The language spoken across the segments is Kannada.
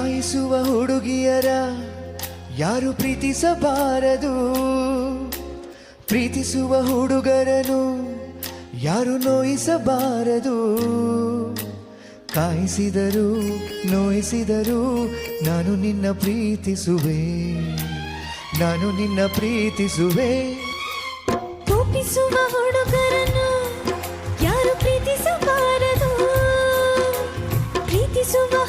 ಪ್ರೀತಿಸುವ ಹುಡುಗಿಯರ ಯಾರು ಪ್ರೀತಿಸಬಾರದು? ಪ್ರೀತಿಸುವ ಹುಡುಗರನು ಯಾರು ನೋಯಿಸಬಾರದು? ಕಾಯಿಸಿದರು, ನೋಯಿಸಿದರು ನಾನು ನಿನ್ನ ಪ್ರೀತಿಸುವೆ. ನಾನು ನಿನ್ನ ಪ್ರೀತಿಸುವೆ. ಕೋಪಿಸುವ ಹುಡುಗರನ್ನು ಯಾರು ಪ್ರೀತಿಸಬಾರದು? ಪ್ರೀತಿಸುವ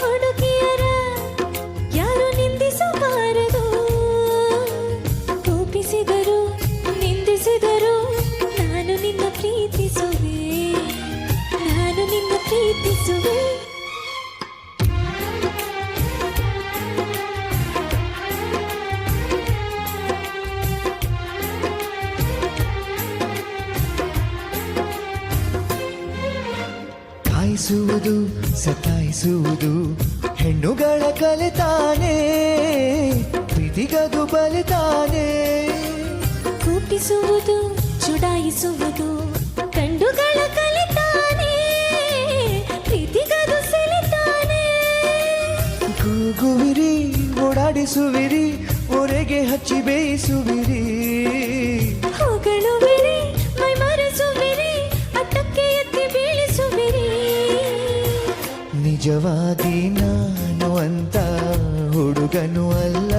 ಪ್ರೀತಿಸುವೆ ಕಾಯಿಸುವುದು ಸತಾಯಿಸುವುದು ಹೆಣ್ಣುಗಳ ಕಲಿತಾನೆ ಪ್ರೀತಿಗದು ಬಲಿತಾನೆ ಕೋಪಿಸುವುದು ಚುಡಾಯಿಸುವುದು ಕಂಡುಗಳ ಕೂಗುವಿರಿ ಓಡಾಡಿಸುವಿರಿ ಒರೆಗೆ ಹಚ್ಚಿ ಬೇಯಿಸುವಿರಿ. ಹೊಗಳುವಿರಿ ಮೈಮರೆಸುವಿರಿ ಅಟ್ಟಕ್ಕೆ ಎತ್ತಿ ಬೀಳಿಸುವಿರಿ. ನಿಜವಾಗಿ ನಾನು ಅಂತ ಹುಡುಗನು ಅಲ್ಲ.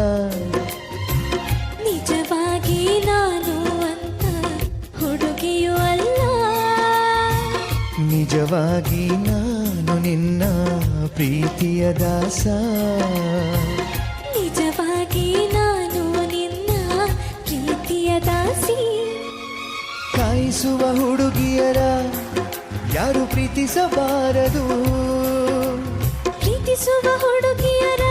ನಿಜವಾಗಿ ನಾನು ಅಂತ ಹುಡುಗಿಯೂ ಅಲ್ಲ. ನಿಜವಾಗಿ ನಾನು ನಿನ್ನ ಪ್ರೀತಿಯ ದಾಸ. ನಿಜವಾಗಿ ನಾನು ನಿನ್ನ ಪ್ರೀತಿಯ ದಾಸಿ. ಕಾಯಿಸುವ ಹುಡುಗಿಯರ ಯಾರು ಪ್ರೀತಿಸಬಾರದು? ಪ್ರೀತಿಸುವ ಹುಡುಗಿಯರ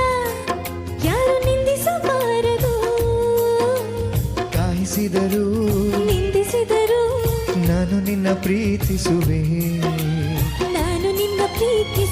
ಯಾರು ನಿಂದಿಸಬಾರದು? ಕಾಯಿಸಿದರು ನಿಂದಿಸಿದರು ನಾನು ನಿನ್ನ ಪ್ರೀತಿಸುವೆ.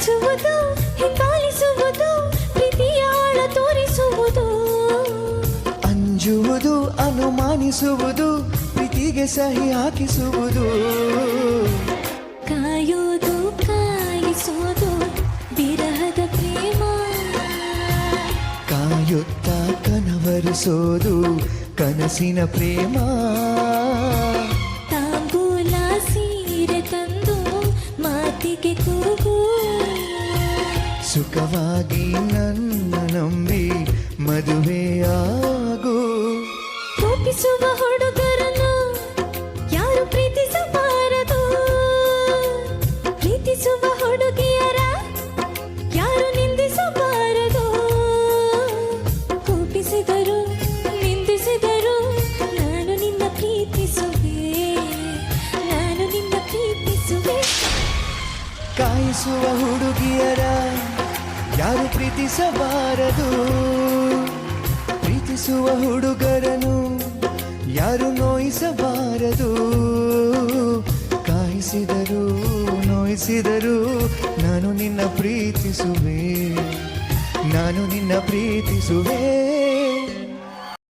ನಾಚುವುದು ಹಿಂಬಾಲಿಸುವುದು ಪ್ರೀತಿಯಾಳ ತೋರಿಸುವುದು. ಅಂಜುವುದು ಅನುಮಾನಿಸುವುದು ಪ್ರೀತಿಗೆ ಸಹಿ ಹಾಕಿಸುವುದು. ಕಾಯುವುದು ಕಾಯಿಸೋದು ವಿರಹದ ಪ್ರೇಮ. ಕಾಯುತ್ತ ಕನವರಿಸೋದು ಕನಸಿನ ಪ್ರೇಮ. ನಂಬಿ ಮದುವೆಯಾಗು. ಕೋಪಿಸುವ ಹುಡುಗರನ್ನು ಯಾರು ಪ್ರೀತಿಸಬಾರದು? ಪ್ರೀತಿಸುವ ಹುಡುಗಿಯರ ಯಾರು ನಿಂದಿಸಬಾರದು? ಕೋಪಿಸಿದರು ನಿಂದಿಸಿದರು ನಾನು ನಿನ್ನ ಪ್ರೀತಿಸುವೆ ನಾನು ನಿನ್ನ ಪ್ರೀತಿಸುವೆ. ಕಾಯಿಸುವ ಹುಡುಗಿಯರ ಯಾರು ಪ್ರೀತಿಸಬಾರದು? ಪ್ರೀತಿಸುವ ಹುಡುಗರನು ಯಾರು ನೋಯಿಸಬಾರದು? ಕಾಯಿಸಿದರು ನೋಯಿಸಿದರು ನಾನು ನಿನ್ನ ಪ್ರೀತಿಸುವೆ. ನಾನು ನಿನ್ನ ಪ್ರೀತಿಸುವೆ.